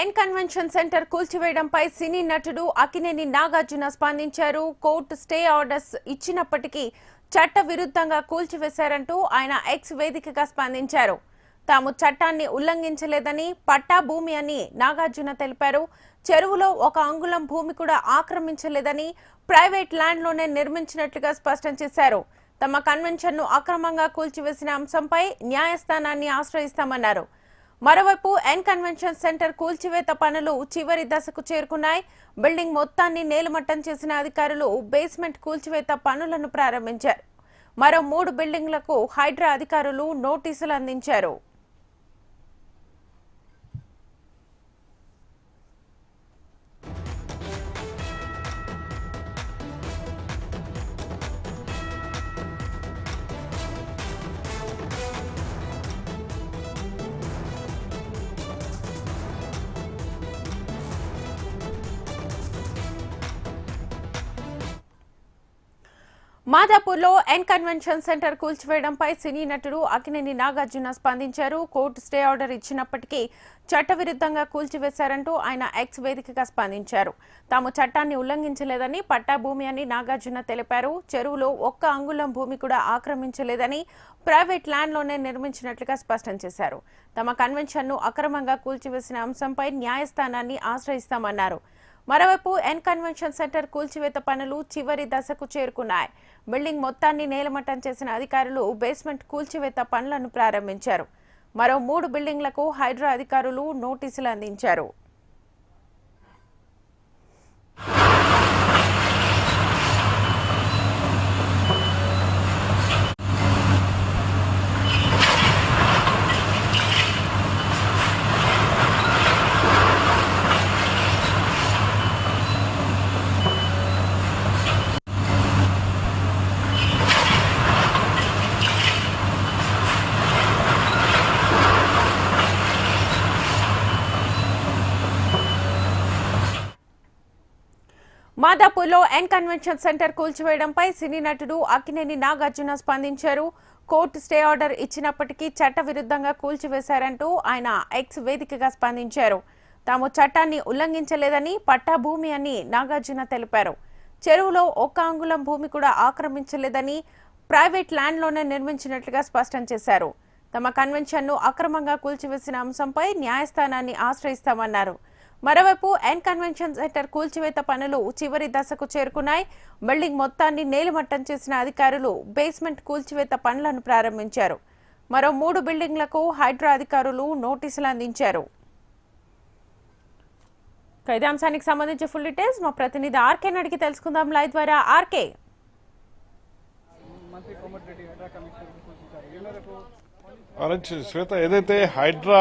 ఎన్ convention centre కూల్చివేయడంపై సినీ నటుడు అకినేని నాగార్జున స్పందించారు. కోర్టు స్టే ఆర్డర్స్ ఇచ్చినప్పటికీ చట్ట విరుద్ధంగా కూల్చివేశారంటూ ఆయన ఎక్స్ వేదికగా స్పందించారు. తాము చట్టాన్ని ఉల్లంఘించలేదని పట్టా భూమి అని నాగార్జున తెలిపారు. చెరువులో ఒక అంగుళం భూమి కూడా ఆక్రమించలేదని ప్రైవేట్ ల్యాండ్లోనే నిర్మించినట్లుగా స్పష్టం చేశారు. తమ కన్వెన్షన్ను అక్రమంగా కూల్చివేసిన అంశంపై న్యాయస్థానాన్ని ఆశ్రయిస్తామన్నారు. మరోవైపు ఎన్ కన్వెన్షన్ సెంటర్ కూల్చివేత పనులు చివరి దశకు చేరుకున్నాయి. బిల్డింగ్ మొత్తాన్ని నేలమట్టం చేసిన అధికారులు బేస్మెంట్ కూల్చివేత పనులను ప్రారంభించారు. మరో మూడు బిల్డింగ్లకు హైడ్రా అధికారులు నోటీసులు అందించారు. మాదాపూర్లో ఎన్ కన్వెన్షన్ సెంటర్ కూల్చివేయడంపై సినీ నటుడు అకినేని నాగార్జున స్పందించారు. కోర్టు స్టే ఆర్డర్ ఇచ్చినప్పటికీ చట్టవిరుద్ధంగా కూల్చివేశారంటూ ఆయన ఎక్స్ వేదికగా స్పందించారు. తాము చట్టాన్ని ఉల్లంఘించలేదని పట్టా భూమి అని నాగార్జున తెలిపారు. చెరువులో ఒక్క అంగుళం భూమి కూడా ఆక్రమించలేదని ప్రైవేట్ ల్యాండ్లోనే నిర్మించినట్లుగా స్పష్టం చేశారు. తమ కన్వెన్షన్ను అక్రమంగా కూల్చివేసిన అంశంపై న్యాయస్థానాన్ని ఆశ్రయిస్తామన్నారు. మరోవైపు ఎన్ కన్వెన్షన్ సెంటర్ కూల్చివేత పనులు చివరి దశకు చేరుకున్నాయి. బిల్డింగ్ మొత్తాన్ని నేలమట్టం చేసిన అధికారులు బేస్మెంట్ కూల్చివేత పనులను ప్రారంభించారు. మరో మూడు బిల్డింగ్లకు హైడ్రా అధికారులు నోటీసులు అందించారు. మాదాపూర్లో ఎన్ కన్వెన్షన్ సెంటర్ కూల్చివేయడంపై సినీ నటుడు అక్కినేని నాగార్జున స్పందించారు. కోర్టు స్టే ఆర్డర్ ఇచ్చినప్పటికీ చట్ట విరుద్ధంగా కూల్చివేశారంటూ ఆయన ఎక్స్ వేదికగా స్పందించారు. తాము చట్టాన్ని ఉల్లంఘించలేదని పట్టా భూమి అని నాగార్జున తెలిపారు. చెరువులో ఒక్క అంగుళం భూమి కూడా ఆక్రమించలేదని ప్రైవేట్ ల్యాండ్లోనే నిర్మించినట్లుగా స్పష్టం చేశారు. తమ కన్వెన్షన్ను అక్రమంగా కూల్చివేసిన అంశంపై న్యాయస్థానాన్ని ఆశ్రయిస్తామన్నారు. మరోవైపు ఎన్ కన్వెన్షన్ సెంటర్ కూల్చివేత పనులు చివరి దశకు చేరుకున్నాయి. బిల్డింగ్ మొత్తాన్ని నేలమట్టం చేసిన అధికారులు బేస్మెంట్ కూల్చివేత పనులను ప్రారంభించారు. మరో మూడు బిల్డింగ్లకు హైడ్రా అధికారులు నోటీసులు అందించారు. ఖైదాంశానికి సంబంధించి ఫుల్ డీటెయిల్స్ మా ప్రతినిధి ఆర్కే అడిగి తెలుసుకుందాం. లైవ్ ద్వారా ఆర్కే మంత్రి కోమటిరెడ్డి హైడ్రా కమిషనర్ సూచించారు. ఈ మేరకు శ్వేత ఏదైతే హైడ్రా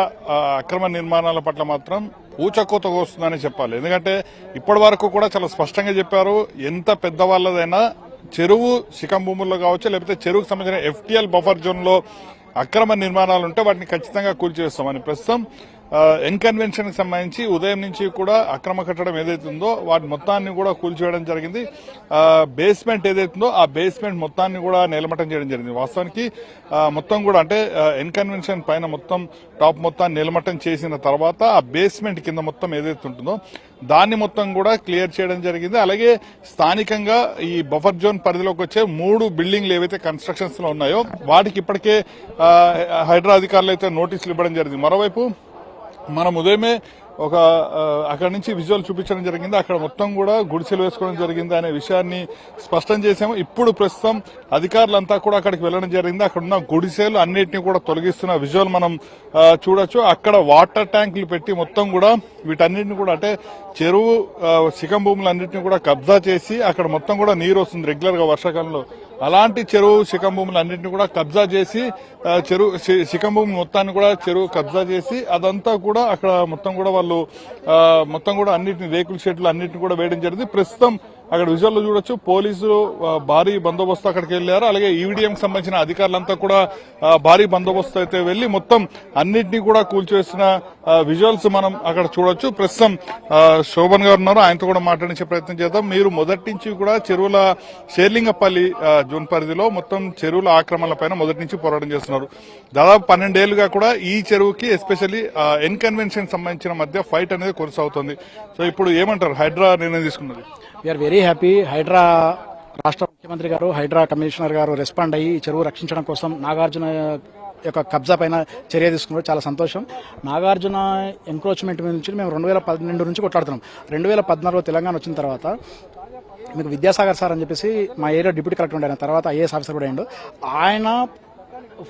అక్రమ నిర్మాణాల పట్ల మాత్రం ఊచకోత వస్తుందని చెప్పాలి. ఎందుకంటే ఇప్పటి వరకు కూడా చాలా స్పష్టంగా చెప్పారు ఎంత పెద్దవాళ్ళదైనా చెరువు శిఖం భూముల్లో కావచ్చు లేకపోతే చెరువుకు సంబంధించిన ఎఫ్టీఎల్ బఫర్ జోన్లో అక్రమ నిర్మాణాలు ఉంటే వాటిని ఖచ్చితంగా కూల్చివేస్తామని ప్రస్తుతం ఎన్కన్వెన్షన్కి సంబంధించి ఉదయం నుంచి కూడా అక్రమ కట్టడం ఏదైతే ఉందో వాటి మొత్తాన్ని కూడా కూల్చివేయడం జరిగింది. బేస్మెంట్ ఏదైతుందో ఆ బేస్మెంట్ మొత్తాన్ని కూడా నిలమటం చేయడం జరిగింది. వాస్తవానికి మొత్తం కూడా అంటే ఎన్కన్వెన్షన్ పైన మొత్తం టాప్ మొత్తాన్ని నిలమటం చేసిన తర్వాత ఆ బేస్మెంట్ కింద మొత్తం ఏదైతే ఉంటుందో దాన్ని మొత్తం కూడా క్లియర్ చేయడం జరిగింది. అలాగే స్థానికంగా ఈ బఫర్ జోన్ పరిధిలోకి వచ్చే మూడు బిల్డింగ్లు ఏవైతే కన్స్ట్రక్షన్స్లో ఉన్నాయో వాటికి ఇప్పటికే హైడ్రా అధికారులు అయితే నోటీసులు ఇవ్వడం జరిగింది. మరోవైపు మనం ఉదయమే ఒక అక్కడ నుంచి విజువల్ చూపించడం జరిగింది. అక్కడ మొత్తం కూడా గుడిసెలు వేసుకోవడం జరిగింది అనే విషయాన్ని స్పష్టం చేశాము. ఇప్పుడు ప్రస్తుతం అధికారులంతా కూడా అక్కడికి వెళ్ళడం జరిగింది. అక్కడ ఉన్న గుడిసెలు అన్నిటిని కూడా తొలగిస్తున్న విజువల్ మనం చూడొచ్చు. అక్కడ వాటర్ ట్యాంకులు పెట్టి మొత్తం కూడా వీటన్నిటిని కూడా అంటే చెరువు ఆ, శిఖం భూములన్నింటినీ కూడా కబ్జా చేసి అక్కడ మొత్తం కూడా నీరు వస్తుంది రెగ్యులర్గా వర్షాకాలంలో. అలాంటి చెరువు శిఖం భూములు అన్నింటినీ కూడా కబ్జా చేసి చెరువు శిఖం భూమి మొత్తాన్ని కూడా చెరువు కబ్జా చేసి అదంతా కూడా అక్కడ మొత్తం కూడా వాళ్ళు మొత్తం కూడా అన్నింటిని రేకుల షెడ్లు అన్నింటిని కూడా వేయడం జరిగింది. ప్రస్తుతం అక్కడ విజువల్లో చూడొచ్చు. పోలీసులు భారీ బందోబస్తు అక్కడికి వెళ్ళారు అలాగే ఈవీడీఎం సంబంధించిన అధికారులంతా కూడా భారీ బందోబస్తు అయితే వెళ్ళి మొత్తం అన్నింటినీ కూడా కూల్చేసిన విజువల్స్ మనం అక్కడ చూడొచ్చు. ప్రస్తుతం శోభన్ గారు ఉన్నారు. ఆయనతో కూడా మాట్లాడించే ప్రయత్నం చేద్దాం. మీరు మొదటి నుంచి కూడా చెరువుల షేర్లింగపల్లి జూన్ జోన్ పరిధిలో మొత్తం చెరువుల ఆక్రమణల పైన మొదటి నుంచి పోరాటం చేస్తున్నారు. దాదాపు పన్నెండేళ్ళుగా కూడా ఈ చెరువుకి ఎస్పెషల్లీ ఎన్కన్వెన్షన్ సంబంధించిన మధ్య ఫైట్ అనేది కొనసాగుతుంది. సో ఇప్పుడు ఏమంటారు? హైడ్రా నిర్ణయం తీసుకున్నది. వీఆర్ వెరీ హ్యాపీ హైడ్రా రాష్ట్ర ముఖ్యమంత్రి గారు హైడ్రా కమిషనర్ గారు రెస్పాండ్ అయ్యి ఈ చెరువు రక్షించడం కోసం నాగార్జున యొక్క కబ్జా పైన చర్య తీసుకున్నారు. చాలా సంతోషం. నాగార్జున ఎంక్రోచ్మెంట్ నుంచి మేము రెండు వేల పన్నెండు నుంచి కొట్లాడుతున్నాం. రెండు వేల పద్నాలుగులో తెలంగాణ వచ్చిన తర్వాత మీకు విద్యాసాగర్ సార్ అని చెప్పేసి మా ఏరియా డిప్యూటీ కలెక్టర్ ఉండే తర్వాత ఐఏఎస్ ఆఫీసర్ కూడా అయ్యాడు. ఆయన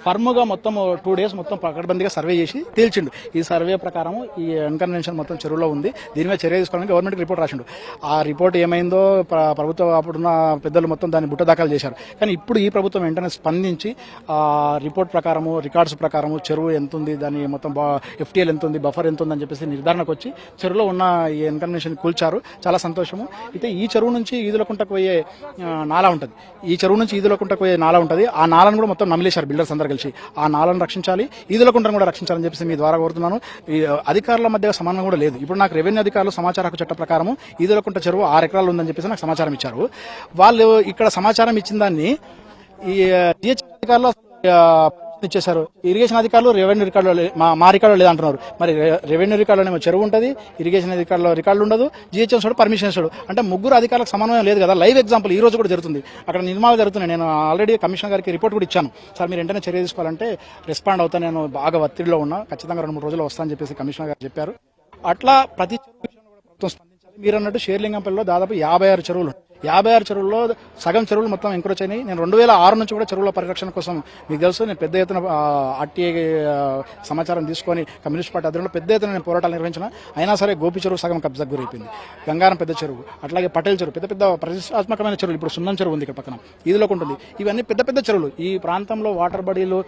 ఫర్మ్గా మొత్తం టూ డేస్ మొత్తం పకడ్బందీగా సర్వే చేసి తేల్చిండు. ఈ సర్వే ప్రకారం ఈ అన్కన్వెన్షన్ మొత్తం చెరువులో ఉంది. దీని మీద చర్య తీసుకోవడానికి గవర్నమెంట్ రిపోర్ట్ రాసిండు. ఆ రిపోర్ట్ ఏమైందో ప్రభుత్వం అప్పుడున్న పెద్దలు మొత్తం దాన్ని బుట్ట దాఖలు చేశారు. కానీ ఇప్పుడు ఈ ప్రభుత్వం వెంటనే స్పందించి ఆ రిపోర్ట్ ప్రకారము రికార్డ్స్ ప్రకారము చెరువు ఎంత ఉంది దాని మొత్తం ఎఫ్టీఎల్ ఎంత ఉంది బఫర్ ఎంత ఉంది అని చెప్పేసి నిర్ధారణకు వచ్చి చెరువులో ఉన్న ఈ అన్కన్వెన్షన్ కూల్చారు. చాలా సంతోషము. అయితే ఈ చెరువు నుంచి ఈదులకుంటకు పోయే నాలా ఉంటుంది. ఈ చెరువు నుంచి ఈదులకుంటకు పోయే నాలా ఉంటుంది. ఆ నాలను కూడా మొత్తం నమిలేశారు బిల్డర్స్ అందరూ. కలిసి ఆ నాలను రక్షించాలి ఈదులకుంటను కూడా రక్షించాలని చెప్పేసి మీ ద్వారా కోరుతున్నాను. ఈ అధికారుల మధ్య సమానం కూడా లేదు. ఇప్పుడు నాకు రెవెన్యూ అధికారులు సమాచార హక్కు చట్ట ప్రకారం ఈదులకుంట చెరువు ఆరు ఎకరాలు ఉందని చెప్పేసి నాకు సమాచారం ఇచ్చారు. వాళ్ళు ఇక్కడ సమాచారం ఇచ్చిన దాన్ని ఈ అధికారులు ఇచ్చేశారు ఇరిగేషన్ అధికారులు రెవెన్యూ రికార్డులో మా రికార్డులో లేదంటున్నారు. మరి రెవెన్యూ రికార్డులో చెరువు ఉంటుంది ఇరిగేషన్ అధికారులో రికార్డులు ఉండదు జిహెచ్ఎం చూడు పర్మిషన్ ఇస్తాడు. అంటే ముగ్గురు అధికారులకు సమన్వయం లేదు కదా. లైవ్ ఎగ్జాంపుల్ ఈ రోజు కూడా జరుగుతుంది. అక్కడ నిర్మాణాలు జరుగుతున్నాయి. నేను ఆల్రెడీ కమిషనర్ గారికి రిపోర్ట్ కూడా ఇచ్చాను. సార్ మీరు వెంటనే చర్య తీసుకోవాలంటే రెస్పాండ్ అవుతా. నేను బాగా ఒత్తిడిలో ఉన్నా. ఖచ్చితంగా రెండు మూడు రోజులు వస్తానని చెప్పేసి కమిషనర్ గారు చెప్పారు. అట్లా ప్రతి చెరువు మీరు అన్నట్టు షేర్లింగంపల్లిలో దాదాపు యాభై ఆరు చెరువులు యాభై ఆరు చెరువుల్లో సగం చెరువులు మొత్తం ఎంక్రోచ్ అయినాయి. నేను రెండు వేల ఆరు నుంచి కూడా చెరువుల పరిరక్షణ కోసం మీకు తెలుసు నేను పెద్ద ఎత్తున ఆర్టీఐ సమాచారం తీసుకొని కమ్యూనిస్ట్ పార్టీ అధ్యయనంలో పెద్ద ఎత్తున నేను పోరాటాలు నిర్వహించిన. అయినా సరే గోపి చెరువు సగం కబ్జాకు గురైపోయింది. గంగారం పెద్ద చెరువు అట్లాగే పటేల్ చెరువు పెద్ద పెద్ద ప్రతిష్టాత్మకమైన చెరువులు ఇప్పుడు సున్నం చెరువు ఉంది ఇక్కడ పక్కన. ఇదిలో ఉంటుంది. ఇవన్నీ పెద్ద పెద్ద చెరువులు. ఈ ప్రాంతంలో వాటర్ బడీలు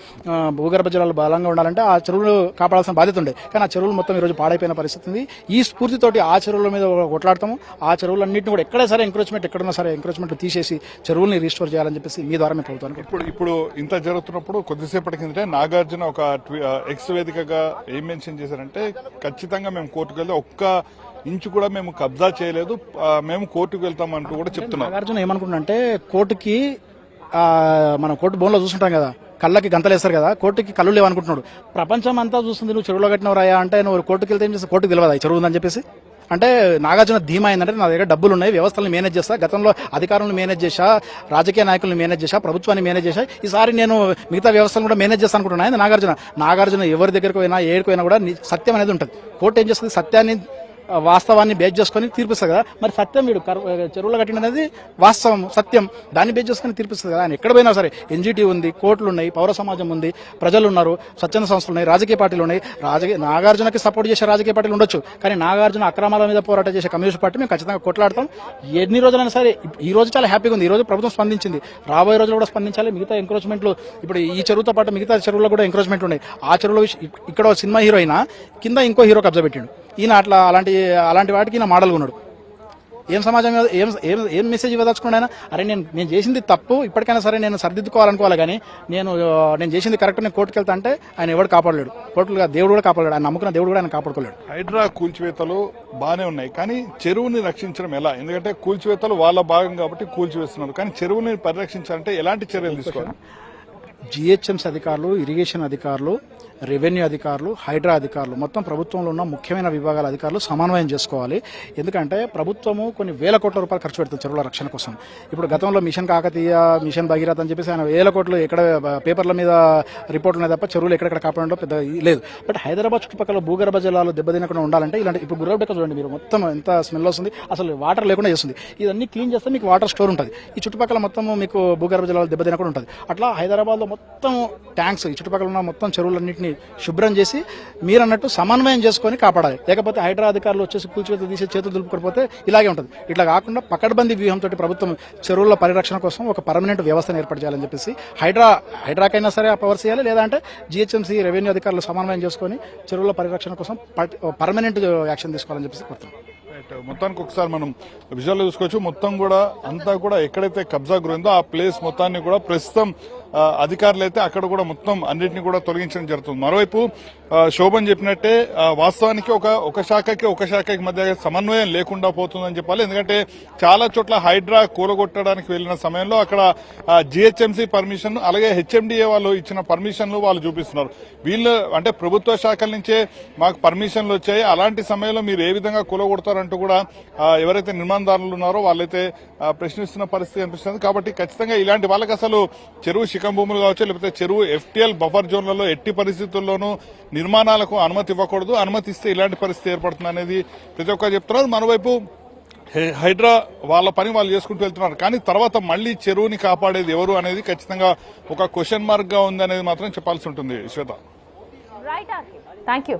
భూగర్భ జలాలు బలంగా ఉండాలంటే ఆ చెరువులు కాపాడాల్సిన బాధ్యత ఉండే. కానీ ఆ చెరువులు మొత్తం ఈరోజు పాడైపోయిన పరిస్థితి ఉంది. ఈ స్ఫూర్తితోటి ఆ చెరువుల మీద కొట్లాడతాము. ఆ చెరువులన్నింటినీ కూడా ఎక్కడే సరే ఎంక్రోచ్మెంట్ ఎక్కడున్నా సరే ఎంక్రోచ్మెంట్ తీసేసి చెరువుల్ని రీస్టోర్ చేయాలని చెప్పేసి మీ ద్వారా మేము ప్రభుత్వానికి ఇప్పుడు ఇప్పుడు ఇంత జరుగుతున్నప్పుడు కొద్దిసేపటి కిందటే నాగార్జున ఒక ఎక్స్ వేదికగా ఏం మెన్షన్ చేశారంటే ఖచ్చితంగా మేము కోర్టుకు వెళ్తే ఒక్క ఇంచు కూడా మేము కబ్జా చేయలేదు. మేము కోర్టుకు వెళ్తామంటూ కూడా చెప్తున్నారు. నాగార్జున ఏమనుకుంటున్నంటే కోర్టుకి మనం కోర్టు బోన్లో చూస్తుంటాం కదా కళ్ళకి గంతలేస్తారు కదా కోర్టుకి కళ్ళు లేవనుకుంటున్నాడు. ప్రపంచం అంతా చూస్తుంది నువ్వు చెరువులో కట్టినవు రాయా అంటే నువ్వు కోర్టుకి వెళ్తే ఏం చేస్తా కోర్టుకు తెలియదా చెరువు ఉందని చెప్పేసి? అంటే నాగార్జున ధీమా ఏంటంటే నా దగ్గర డబ్బులు ఉన్నాయి వ్యవస్థలను మేనేజ్ చేస్తా గతంలో అధికారులను మేనేజ్ చేశా రాజకీయ నాయకులను మేనేజ్ చేశా ప్రభుత్వాన్ని మేనేజ్ చేశా. ఈసారి నేను మిగతా వ్యవస్థను కూడా మేనేజ్ చేస్తాను అనుకుంటున్నాను నాగార్జున నాగార్జున ఎవరి దగ్గరకు పోయినా ఏడుకు పోయినా కూడా సత్యం అనేది ఉంటుంది. కోర్టు ఏం చేస్తుంది? సత్యాన్ని వాస్తవాన్ని బేస్ చేసుకొని తీర్పిస్తుంది కదా. మరి సత్యం వీడు కర్- చెరువులో కట్టిన అనేది వాస్తవం సత్యం. దాన్ని బేస్ చేసుకొని తీర్పిస్తుంది కదా. ఆయన ఎక్కడ పోయినా సరే ఎన్జిటి ఉంది కోర్టులు ఉన్నాయి పౌర సమాజం ఉంది ప్రజలు ఉన్నారు స్వచ్ఛంద సంస్థలు ఉన్నాయి రాజకీయ పార్టీలు ఉన్నాయి. రాజకీయ నాగార్జునకి సపోర్ట్ చేసే రాజకీయ పార్టీలు ఉండొచ్చు. కానీ నాగార్జున అక్రమాల మీద పోరాటం చేసే కమ్యూనిస్ట్ పార్టీ మేము ఖచ్చితంగా కొట్లాడతాం. ఎన్ని రోజులైనా సరే ఈ రోజు చాలా హ్యాపీగా ఉంది. ఈ రోజు ప్రభుత్వం స్పందించింది. రాబోయే రోజులు కూడా స్పందించాలి. మిగతా ఎంక్రోచ్మెంట్లు ఇప్పుడు ఈ చెరువుతో పాటు మిగతా చెరువులో కూడా ఎంక్రోచ్మెంట్ ఉన్నాయి. ఆ చెరువులో ఇక్కడ సినిమా హీరో కింద ఇంకో హీరో కబ్జా పెట్టిండు. ఈయన అట్లా అలాంటి అలాంటి వాటికి ఈయన మోడల్గా ఉన్నాడు. ఏం సమాజం ఏం ఏం ఏం మెసేజ్ ఇవ్వదలుచుకున్నాడు ఆయన? అరే నేను నేను చేసింది తప్పు ఇప్పటికైనా సరే నేను సరిదిద్దుకోవాలనుకోవాలి కానీ నేను నేను చేసింది కరెక్ట్ నేను కోర్టుకు వెళ్తా అంటే ఆయన ఎవడు కాపాడలేడు. కోర్టులుగా దేవుడు కూడా కాపాడలేడు. ఆయన నమ్ముకున్న దేవుడు కూడా ఆయన కాపాడుకోలేడు. హైడ్రా కూల్చివేతలు బానే ఉన్నాయి కానీ చెరువుని రక్షించడం ఎలా? ఎందుకంటే కూల్చివేతలు వాళ్ళ భాగం కాబట్టి కూల్చివేస్తున్నారు. కానీ చెరువుని పరిరక్షించాలంటే ఎలాంటి చర్యలు తీసుకోవాలి? జిహెచ్ఎంసీ అధికారులు ఇరిగేషన్ అధికారులు రెవెన్యూ అధికారులు హైడ్రా అధికారులు మొత్తం ప్రభుత్వంలో ఉన్న ముఖ్యమైన విభాగాల అధికారులు సమన్వయం చేసుకోవాలి. ఎందుకంటే ప్రభుత్వము కొన్ని వేల కోట్ల రూపాయలు ఖర్చు పెడుతుంది చెరువుల రక్షణ కోసం. ఇప్పుడు గతంలో మిషన్ కాకతీయ మిషన్ భగీరథ అని చెప్పేసి ఆయన వేల కోట్లు ఎక్కడ పేపర్ల మీద రిపోర్ట్లు ఉన్నాయి తప్ప చెరువులు ఎక్కడెక్కడ కాపాడడం పెద్ద లేదు. బట్ హైదరాబాద్ చుట్టుపక్కల భూగర్భ జలాలు దెబ్బతినకుండా ఉండాలంటే ఇలాంటి ఇప్పుడు గుర్రబెక్క చూడండి మీరు మొత్తం ఎంత స్మెల్ వస్తుంది అసలు వాటర్ లేకుండా చేస్తుంది. ఇదన్నీ క్లీన్ చేస్తే మీకు వాటర్ స్టోర్ ఉంటుంది. ఈ చుట్టుపక్కల మొత్తం మీకు భూగర్భ జలాలు దెబ్బతినకుండా ఉంటుంది. అట్లా హైదరాబాద్లో మొత్తం ట్యాంక్స్ ఈ చుట్టుపక్కల ఉన్న మొత్తం చెరువులన్నింటినీ శుభ్రం చేసి మీరు అన్నట్టు సమన్వయం చేసుకొని కాపాడాలి. లేకపోతే హైడ్రా అధికారులు వచ్చేసి కూల్చివేత తీసి చేతులు దులుపుకోకపోతే ఇలాగే ఉంటుంది. ఇట్లా కాకుండా పకడ్బందీ వ్యూహంతో ప్రభుత్వం చెరువుల పరిరక్షణ కోసం ఒక పర్మనెంట్ వ్యవస్థను ఏర్పాటు చేయాలని చెప్పేసి హైడ్రా హైడ్రాకైనా సరే ఆ పవర్స్ చేయాలి లేదంటే జిహెచ్ఎంసీ రెవెన్యూ అధికారులు సమన్వయం చేసుకొని చెరువుల పరిరక్షణ కోసం పర్మనెంట్ యాక్షన్ తీసుకోవాలని చెప్పేసి కోరుతున్నాం. రైట్. మొత్తానికి ఒకసారి మనం విజువల్ చూసుకోవచ్చు. మొత్తం కూడా అంతా కూడా ఎక్కడైతే కబ్జా గురిందో ఆ ప్లేస్ మొత్తాన్ని కూడా ప్రస్తుతం అధికారులు అయితే అక్కడ కూడా మొత్తం అన్నింటినీ కూడా తొలగించడం జరుగుతుంది. మరోవైపు శోభన్ చెప్పినట్టే వాస్తవానికి ఒక ఒక శాఖకి ఒక శాఖకి మధ్య సమన్వయం లేకుండా పోతుందని చెప్పాలి. ఎందుకంటే చాలా చోట్ల హైడ్రా కూలగొట్టడానికి వెళ్ళిన సమయంలో అక్కడ జిహెచ్ఎంసీ పర్మిషన్ అలాగే హెచ్ఎండిఏ వాళ్ళు ఇచ్చిన పర్మిషన్లు వాళ్ళు చూపిస్తున్నారు. వీళ్ళు అంటే ప్రభుత్వ శాఖల నుంచే మాకు పర్మిషన్లు వచ్చాయి. అలాంటి సమయంలో మీరు ఏ విధంగా కూలగొడతారంటూ కూడా ఎవరైతే నిర్మాణదారులు ఉన్నారో వాళ్ళైతే ప్రశ్నిస్తున్న పరిస్థితి అనిపిస్తుంది కాబట్టి ఖచ్చితంగా ఇలాంటి వాళ్ళకి అసలు చెరువు శిఖం భూములు కావచ్చు లేకపోతే చెరువు ఎఫ్టీఎల్ బఫర్ జోన్లలో ఎట్టి పరిస్థితుల్లోనూ నిర్మాణాలకు అనుమతి ఇవ్వకూడదు. అనుమతి ఇస్తే ఇలాంటి పరిస్థితి ఏర్పడుతుంది అనేది ప్రతి ఒక్కరు చెప్తున్నారు. మరోవైపు హై- హైడ్రా వాళ్ళ పని వాళ్ళు చేసుకుంటూ వెళ్తున్నారు. కానీ తర్వాత మళ్ళీ చెరువుని కాపాడేది ఎవరు అనేది ఖచ్చితంగా ఒక క్వశ్చన్ మార్క్గా ఉంది అనేది మాత్రం చెప్పాల్సి ఉంటుంది. శ్వేత. థ్యాంక్ యూ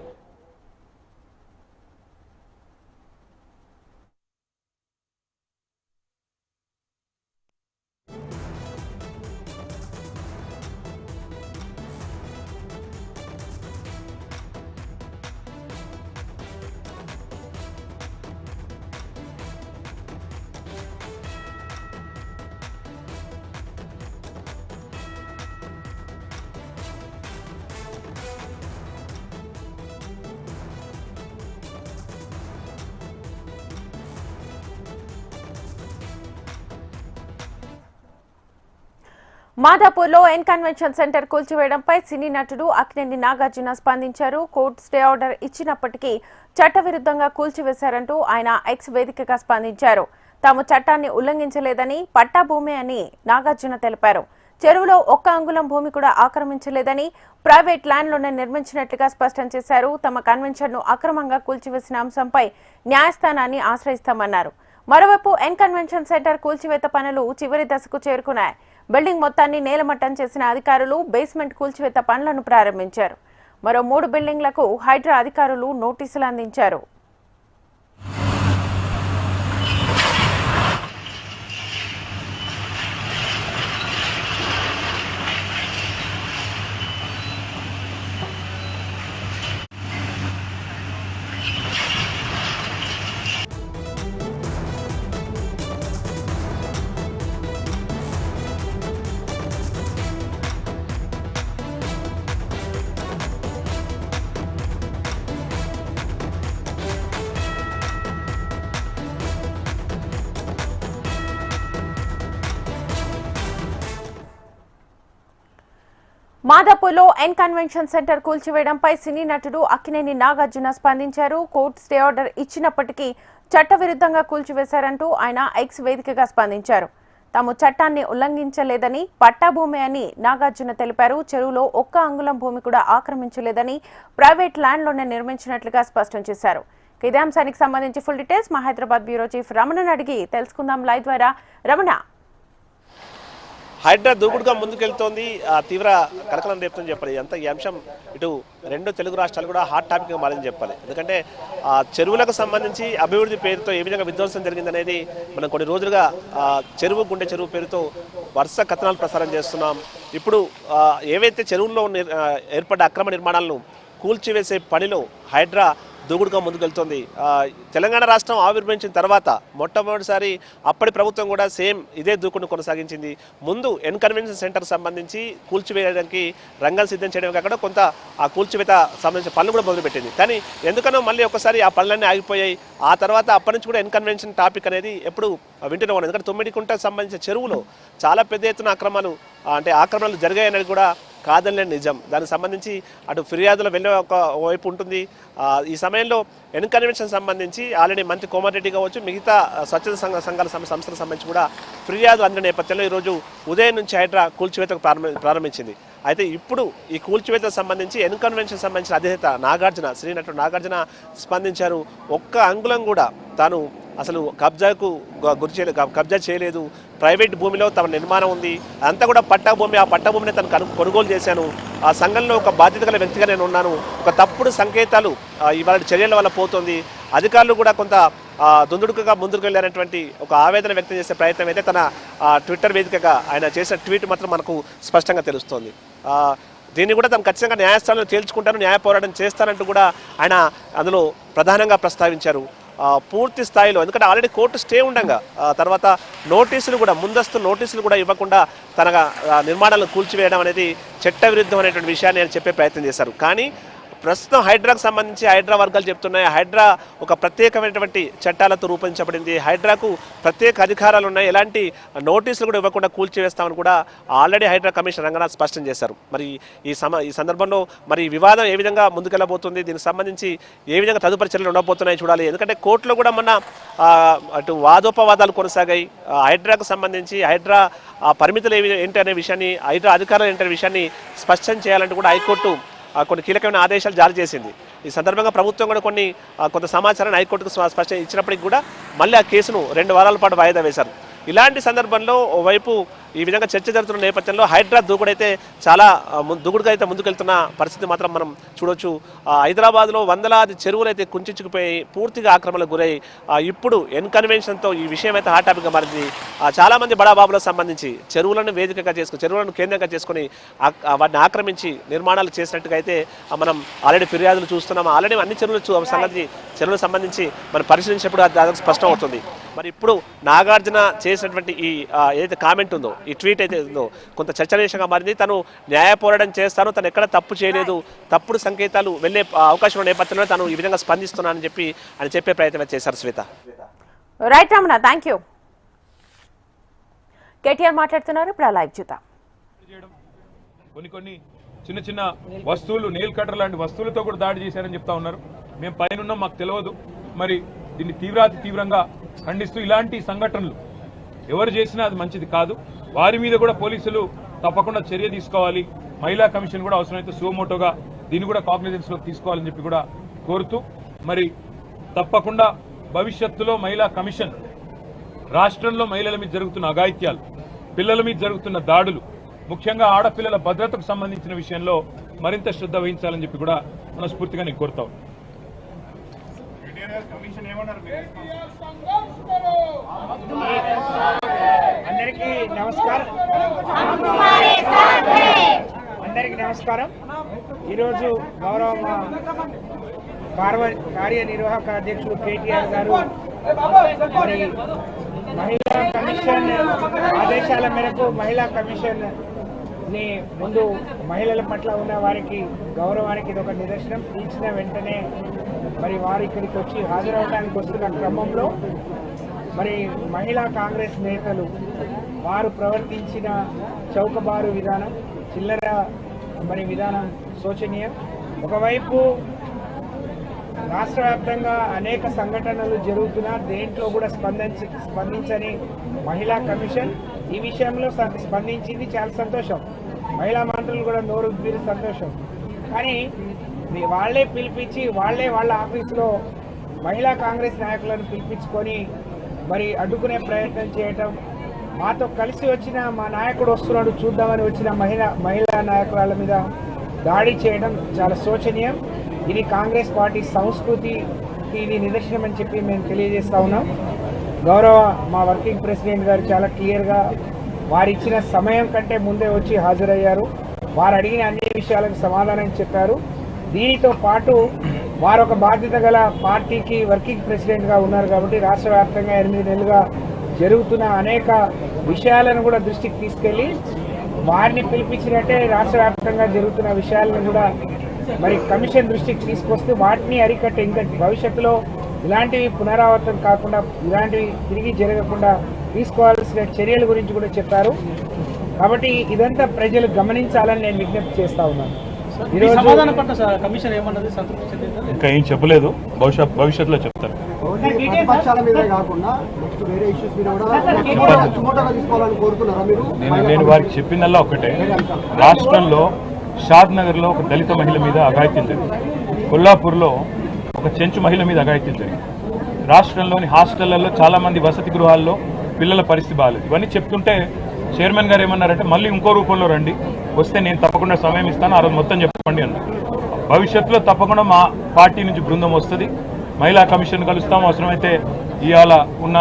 మాదాపూర్లో ఎన్ కన్వెన్షన్ సెంటర్ కూల్చివేయడంపై సినీ నటుడు అక్నేని నాగార్జున స్పందించారు. కోర్టు స్టే ఆర్డర్ ఇచ్చినప్పటికీ చట్టవిరుద్ధంగా కూల్చివేశారంటూ ఆయన ఎక్స్ వేదికగా స్పందించారు. తాము చట్టాన్ని ఉల్లంఘించలేదని పట్టా భూమి అని నాగార్జున తెలిపారు. చెరువులో ఒక్క అంగుళం భూమి కూడా ఆక్రమించలేదని ప్రైవేట్ ల్యాండ్లోనే నిర్మించినట్లుగా స్పష్టం చేశారు. తమ కన్వెన్షన్ను అక్రమంగా కూల్చివేసిన అంశంపై న్యాయస్థానాన్ని ఆశ్రయిస్తామన్నారు. మరోవైపు ఎన్ కన్వెన్షన్ సెంటర్ కూల్చివేత పనులు చివరి దశకు చేరుకున్నాయి. బిల్డింగ్ మొత్తాన్ని నేలమట్టం చేసిన అధికారులు బేస్మెంట్ కూల్చివేత పనులను ప్రారంభించారు. మరో మూడు బిల్డింగ్లకు హైడ్రా అధికారులు నోటీసులు అందించారు. మాదాపూర్లో ఎన్ కన్వెన్షన్ సెంటర్ కూల్చివేయడంపై సినీ నటుడు అక్కినేని నాగార్జున స్పందించారు. కోర్టు స్టే ఆర్డర్ ఇచ్చినప్పటికీ చట్టవిరుద్ధంగా కూల్చివేశారంటూ ఆయన ఎక్స్ వేదికగా స్పందించారు. తాము చట్టాన్ని ఉల్లంఘించలేదని పట్టాభూమి అని నాగార్జున తెలిపారు. చెరువులో ఒక్క అంగుళం భూమి కూడా ఆక్రమించలేదని ప్రైవేట్ ల్యాండ్లోనే నిర్మించినట్లుగా స్పష్టం చేశారు. ఇదే అంశానికి సంబంధించి ఫుల్ డీటెయిల్స్ మా హైదరాబాద్ బ్యూరో చీఫ్ రమణను అడిగి తెలుసుకుందాం. లైవ్ ద్వారా రమణ హైడ్రా దూకుడుగా ముందుకెళ్తోంది. ఆ తీవ్ర కలకలం రేపుతుంది చెప్పాలి. ఎంత ఈ అంశం ఇటు రెండు తెలుగు రాష్ట్రాలు కూడా హాట్ టాపిక్గా మారింది చెప్పాలి. ఎందుకంటే చెరువులకు సంబంధించి అభివృద్ధి పేరుతో ఏ విధంగా విధ్వంసం జరిగిందనేది మనం కొన్ని రోజులుగా చెరువు గుండె చెరువు పేరుతో వరుస కథనాలు ప్రసారం చేస్తున్నాం. ఇప్పుడు ఏవైతే చెరువుల్లో ఏర్పడ్డ అక్రమ నిర్మాణాలను కూల్చివేసే పనిలో హైడ్రా దూకుడుగా ముందుకెళ్తోంది. తెలంగాణ రాష్ట్రం ఆవిర్భవించిన తర్వాత మొట్టమొదటిసారి అప్పటి ప్రభుత్వం కూడా సేమ్ ఇదే దూకుడును కొనసాగించింది. ముందు ఎన్ కన్వెన్షన్ సెంటర్ సంబంధించి కూల్చివేయడానికి రంగం సిద్ధం చేయడం కాకుండా కొంత ఆ కూల్చివేత సంబంధించిన పనులు కూడా మొదలుపెట్టింది. కానీ ఎందుకనో మళ్ళీ ఒకసారి ఆ పనులన్నీ ఆగిపోయాయి. ఆ తర్వాత అప్పటి నుంచి కూడా ఎన్ కన్వెన్షన్ టాపిక్ అనేది ఎప్పుడు వింటూనే ఉన్నాం. ఎందుకంటే తొమ్మిది కుంట సంబంధించిన చెరువులో చాలా పెద్ద ఎత్తున అక్రమాలు అంటే ఆక్రమణలు జరిగాయనేది కూడా కాదనే నిజం. దానికి సంబంధించి అటు ఫిర్యాదులు వెళ్ళే ఒక వైపు ఉంటుంది. ఈ సమయంలో ఎన్కన్వెన్షన్ సంబంధించి ఆల్రెడీ మంత్రి కోమారెడ్డి కావచ్చు మిగతా స్వచ్ఛత సంఘ సంఘాల సంస్థలకు సంబంధించి కూడా ఫిర్యాదు అందిన నేపథ్యంలో ఈరోజు ఉదయం నుంచి హైడ్రా కూల్చివేతకు ప్రారంభించింది. అయితే ఇప్పుడు ఈ కూల్చివేతకు సంబంధించి ఎన్కన్వెన్షన్ సంబంధించిన అధినేత నాగార్జున శ్రీ నటుడు నాగార్జున స్పందించారు. ఒక్క అంగుళం కూడా తాను అసలు కబ్జాకు గురి కబ్జా చేయలేదు. ప్రైవేట్ భూమిలో తమ నిర్మాణం ఉంది. అంతా కూడా పట్టా భూమి ఆ పట్టా భూమిని తను కను- కొనుగోలు చేశాను. ఆ సంఘంలో ఒక బాధ్యత గల వ్యక్తిగా నేను ఉన్నాను. ఒక తప్పుడు సంకేతాలు ఇవాళ చర్యల వల్ల పోతుంది. అధికారులు కూడా కొంత దుందుడుకగా ముందుకు వెళ్ళారనేటువంటి ఒక ఆవేదన వ్యక్తం చేసే ప్రయత్నం అయితే తన ఆ, ట్విట్టర్ వేదికగా ఆయన చేసిన ట్వీట్ మాత్రం మనకు స్పష్టంగా తెలుస్తోంది. దీన్ని కూడా తను ఖచ్చితంగా న్యాయస్థానంలో తేల్చుకుంటాను న్యాయ పోరాటం చేస్తానంటూ కూడా ఆయన అందులో ప్రధానంగా ప్రస్తావించారు. పూర్తి స్థాయిలో. ఎందుకంటే ఆల్రెడీ కోర్టు స్టే ఉండగా. తర్వాత నోటీసులు కూడా ముందస్తు నోటీసులు కూడా ఇవ్వకుండా తన నిర్మాణాలను కూల్చివేయడం అనేది చట్టవిరుద్ధం అనేటువంటి విషయాన్ని నేను చెప్పే ప్రయత్నం చేశారు. కానీ ప్రస్తుతం హైడ్రాకు సంబంధించి హైడ్రా వర్గాలు చెప్తున్నాయి. హైడ్రా ఒక ప్రత్యేకమైనటువంటి చట్టాలతో రూపొందించబడింది. హైడ్రాకు ప్రత్యేక అధికారాలు ఉన్నాయి. ఎలాంటి నోటీసులు కూడా ఇవ్వకుండా కూల్చివేస్తామని కూడా ఆల్రెడీ హైడ్రా కమిషన్ రంగనాథ్ స్పష్టం చేశారు. మరి ఈ సమ ఈ సందర్భంలో మరి ఈ వివాదం ఏ విధంగా ముందుకెళ్ళబోతుంది? దీనికి సంబంధించి ఏ విధంగా తదుపరి చర్యలు ఉండబోతున్నాయి చూడాలి. ఎందుకంటే కోర్టులో కూడా మొన్న అటు వాదోపవాదాలు కొనసాగాయి. హైడ్రాకు సంబంధించి హైడ్రా ఆ పరిమితులు ఏవి ఏంటి అనే విషయాన్ని హైడ్రా అధికారులు ఏంటనే విషయాన్ని స్పష్టం చేయాలంటే కూడా హైకోర్టు కొన్ని కీలకమైన ఆదేశాలు జారీ చేసింది. ఈ సందర్భంగా ప్రభుత్వం కూడా కొన్ని కొంత సమాచారాన్ని హైకోర్టుకు స్పష్టం ఇచ్చినప్పటికీ కూడా మళ్ళీ ఆ కేసును రెండు వారాల పాటు వాయిదా వేశారు. ఇలాంటి సందర్భంలో ఓవైపు ఈ విధంగా చర్చ జరుగుతున్న నేపథ్యంలో హైడ్రా దూకుడైతే చాలా దూకుడుగా అయితే ముందుకెళ్తున్న పరిస్థితి మాత్రం మనం చూడొచ్చు. హైదరాబాద్లో వందలాది చెరువులు అయితే కుంచుకుపోయి పూర్తిగా ఆక్రమణకు గురై ఇప్పుడు ఎన్కన్వెన్షన్తో ఈ విషయం అయితే హాట్ టాపిక్గా మారింది. చాలామంది బడాబాబులకు సంబంధించి చెరువులను వేదికగా చేసుకుని చెరువులను కేంద్రంగా చేసుకుని వాటిని ఆక్రమించి నిర్మాణాలు చేసినట్టుగా అయితే మనం ఆల్రెడీ ఫిర్యాదులు చూస్తున్నాం. ఆల్రెడీ అన్ని చెరువులు సంగతి చెరువులకు సంబంధించి మనం పరిశీలించినప్పుడు అది స్పష్టం అవుతుంది మరి ఇప్పుడు నాగార్జున చేసినటువంటి ఈ ఏదైతే కామెంట్ ఉందో ఈ ట్వీట్ అయితే ఉందో కొంత చర్చనీయంగా మారింది. తను న్యాయ పోరాటం చేస్తాను తను ఎక్కడ తప్పు చేయలేదు తప్పుడు సంకేతాలు వెళ్ళే అవకాశం ఉన్న నేపథ్యంలో తను ఈ విధంగా స్పందిస్తున్నానని చెప్పి ఆయన చెప్పే ప్రయత్నం చేశారు Shweta. Right Ramana thank you KTR మాట్లాడుతున్నారు ఇప్పుడు లైవ్ చూద్దాం. కొన్ని కొన్ని చిన్న చిన్న వస్తువులు నెయిల్ కటర్ లాంటి వస్తువులతో కూడా దాడి చేశారని చెప్తా ఉన్నారు. మేము పైన ఉన్నాం మాకు తెలియదు మరి దీన్ని తీవ్రాతి తీవ్రంగా ఖండిస్తూ ఇలాంటి సంఘటనలు ఎవరు చేసినా అది మంచిది కాదు. వారి మీద కూడా పోలీసులు తప్పకుండా చర్య తీసుకోవాలి. మహిళా కమిషన్ కూడా అవసరమైతే సుమోటోగా దీన్ని కూడా కాగ్నిజెన్స్ తీసుకోవాలని చెప్పి కూడా కోరుతూ మరి తప్పకుండా భవిష్యత్తులో మహిళా కమిషన్ రాష్ట్రంలో మహిళల మీద జరుగుతున్న అఘాయిత్యాలు పిల్లల మీద జరుగుతున్న దాడులు ముఖ్యంగా ఆడపిల్లల భద్రతకు సంబంధించిన విషయంలో మరింత శ్రద్ధ వహించాలని చెప్పి కూడా మనస్ఫూర్తిగా నేను కోరుతా ఉన్నాను. అందరికీ నమస్కారం అందరికీ నమస్కారం ఈరోజు గౌరవ మా కార్యనిర్వాహక అధ్యక్షుడు కేటీఆర్ గారు మరి మహిళా కమిషన్ ఆదేశాల మేరకు మహిళా కమిషన్ ని ముందు మహిళల పట్ల ఉన్న వారికి గౌరవానికి ఇది ఒక నిదర్శనం. పిలిచిన వెంటనే మరి వారు ఇక్కడికి వచ్చి హాజరవడానికి వస్తున్న క్రమంలో మరి మహిళా కాంగ్రెస్ నేతలు వారు ప్రవర్తించిన చౌకబారు విధానం చిల్లర మరి విధానం శోచనీయం. ఒకవైపు రాష్ట్ర వ్యాప్తంగా అనేక సంఘటనలు జరుగుతున్నా దేంట్లో కూడా స్పందించి స్పందించని మహిళా కమిషన్ ఈ విషయంలో స- స్పందించింది చాలా సంతోషం. మహిళా మంత్రులు కూడా నోరు మీరు సంతోషం. కానీ మీ- వాళ్ళే పిలిపించి వాళ్ళే వాళ్ళ ఆఫీసులో మహిళా కాంగ్రెస్ నాయకులను పిలిపించుకొని మరి అడ్డుకునే ప్రయత్నం చేయటం మాతో కలిసి వచ్చిన మా నాయకుడు వస్తున్నాడు చూద్దామని వచ్చిన మహిళా మహిళా నాయకురాల మీద దాడి చేయడం చాలా శోచనీయం. ఇది కాంగ్రెస్ పార్టీ సంస్కృతికి ఇది నిదర్శనం అని చెప్పి మేము తెలియజేస్తా ఉన్నాం. గౌరవ మా వర్కింగ్ ప్రెసిడెంట్ గారు చాలా క్లియర్గా వారు ఇచ్చిన సమయం కంటే ముందే వచ్చి హాజరయ్యారు. వారు అడిగిన అన్ని విషయాలకు సమాధానం చెప్పారు. దీనితో పాటు వారు ఒక బాధ్యత గల పార్టీకి వర్కింగ్ ప్రెసిడెంట్గా ఉన్నారు కాబట్టి రాష్ట్ర వ్యాప్తంగా ఎనిమిది నెలలుగా జరుగుతున్న అనేక విషయాలను కూడా దృష్టికి తీసుకెళ్ళి వారిని పిలిపించినట్టే రాష్ట్ర వ్యాప్తంగా జరుగుతున్న విషయాలను కూడా మరి కమిషన్ దృష్టికి తీసుకొస్తే వాటిని అరికట్టే ఇంకా భవిష్యత్తులో ఇలాంటివి పునరావృతం కాకుండా ఇలాంటివి తిరిగి జరగకుండా తీసుకోవాల్సిన చర్యల గురించి కూడా చెప్పారు. కాబట్టి ఇదంతా ప్రజలు గమనించాలని నేను విజ్ఞప్తి చేస్తా ఉన్నాను. ఈ ఈరోజు సమాధానం పట్ల స- కమిషన్ ఏమన్నది? సంతృప్తి చెందిందా? ఇంకా ఏం చెప్పలేదు. బహుశా భవిష్యత్తులో చెప్తారు. నేను నేను వారికి చెప్పిందల్లా ఒకటే. రాష్ట్రంలో షాద్ నగర్లో ఒక దళిత మహిళ మీద అఘాయిత్యం జరిగింది. కొల్లాపూర్లో ఒక చెంచు మహిళ మీద అఘాయిత్యం జరిగింది. రాష్ట్రంలోని హాస్టళ్ళలో చాలామంది వసతి గృహాల్లో పిల్లల పరిస్థితి బాగాలేదు ఇవన్నీ చెప్తుంటే చైర్మన్ గారు ఏమన్నారంటే మళ్ళీ ఇంకో రూపంలో రండి. వస్తే నేను తప్పకుండా సమయం ఇస్తాను. ఆ రోజు మొత్తం చెప్పండి అన్నారు. భవిష్యత్తులో తప్పకుండా మా పార్టీ నుంచి బృందం వస్తుంది. మహిళా కమిషన్ కలుస్తాం. అవసరమైతే ఇవాళ ఉన్న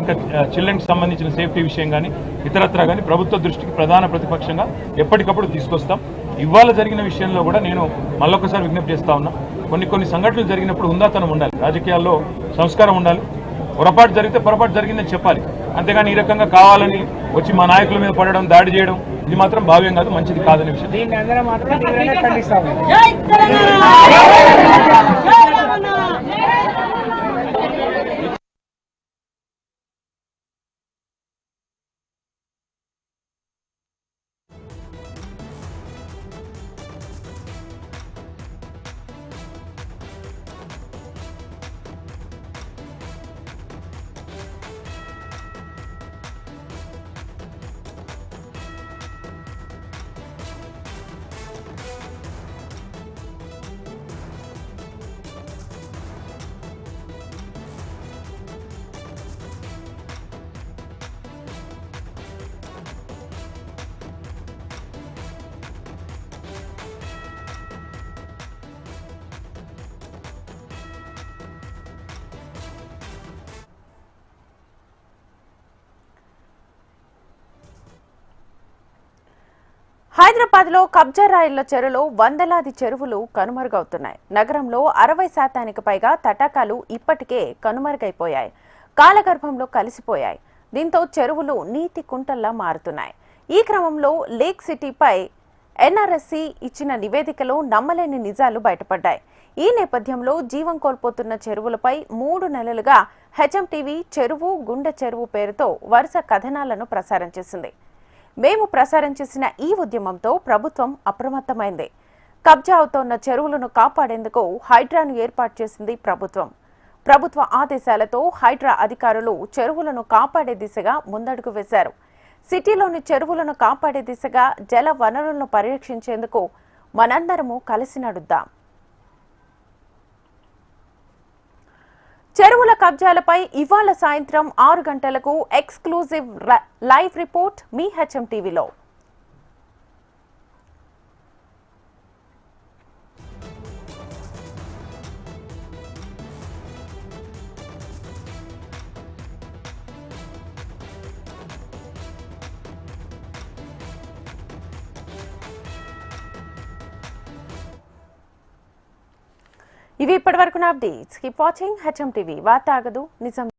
ఇంకా చిల్డ్రన్కి సంబంధించిన సేఫ్టీ విషయం కానీ ఇతరత్ర కానీ ప్రభుత్వ దృష్టికి ప్రధాన ప్రతిపక్షంగా ఎప్పటికప్పుడు తీసుకొస్తాం. ఇవాళ జరిగిన విషయంలో కూడా నేను మళ్ళొకసారి విజ్ఞప్తి చేస్తా ఉన్నా కొన్ని కొన్ని సంఘటనలు జరిగినప్పుడు హుందాతనం ఉండాలి. రాజకీయాల్లో సంస్కారం ఉండాలి. పొరపాటు జరిగితే పొరపాటు జరిగిందని చెప్పాలి. అంతేగాని ఈ రకంగా కావాలని వచ్చి మా నాయకుల మీద పడడం దాడి చేయడం ఇది మాత్రం భావ్యం కాదు మంచిది కాదనే విషయం. హైదరాబాద్లో కబ్జా రాయిళ్ళ చెరువులో వందలాది చెరువులు కనుమరుగవుతున్నాయి. నగరంలో అరవై శాతానికి పైగా తటాకాలు ఇప్పటికే కనుమరుగైపోయాయి. కాలగర్భంలో కలిసిపోయాయి. దీంతో చెరువులు నీటి కుంటల్లా మారుతున్నాయి. ఈ క్రమంలో లేక్ సిటీపై ఎన్ఆర్ఎస్సి ఇచ్చిన నివేదికలో నమ్మలేని నిజాలు బయటపడ్డాయి. ఈ నేపథ్యంలో జీవం కోల్పోతున్న చెరువులపై మూడు నెలలుగా హెచ్ఎం టీవీ చెరువు గుండె చెరువు పేరుతో వరుస కథనాలను ప్రసారం చేసింది. మేము ప్రసారం చేసిన ఈ ఉద్యమంతో ప్రభుత్వం అప్రమత్తమైంది. కబ్జా అవుతోన్న చెరువులను కాపాడేందుకు హైడ్రాను ఏర్పాటు చేసింది ప్రభుత్వం. ప్రభుత్వ ఆదేశాలతో హైడ్రా అధికారులు చెరువులను కాపాడే దిశగా ముందడుగు వేశారు. సిటీలోని చెరువులను కాపాడే దిశగా జల వనరులను పరిరక్షించేందుకు మనందరము కలిసి నడుద్దాం. చెరువుల కబ్జాలపై ఇవాళ సాయంత్రం ఆరు గంటలకు ఎక్స్క్లూజివ్ లైవ్ రిపోర్ట్ మీ హెచ్ఎం టీవీలో. ఇవి ఇప్పటివరకు నా updates. Keep watching HM TV వార్త ఆగదు నిజం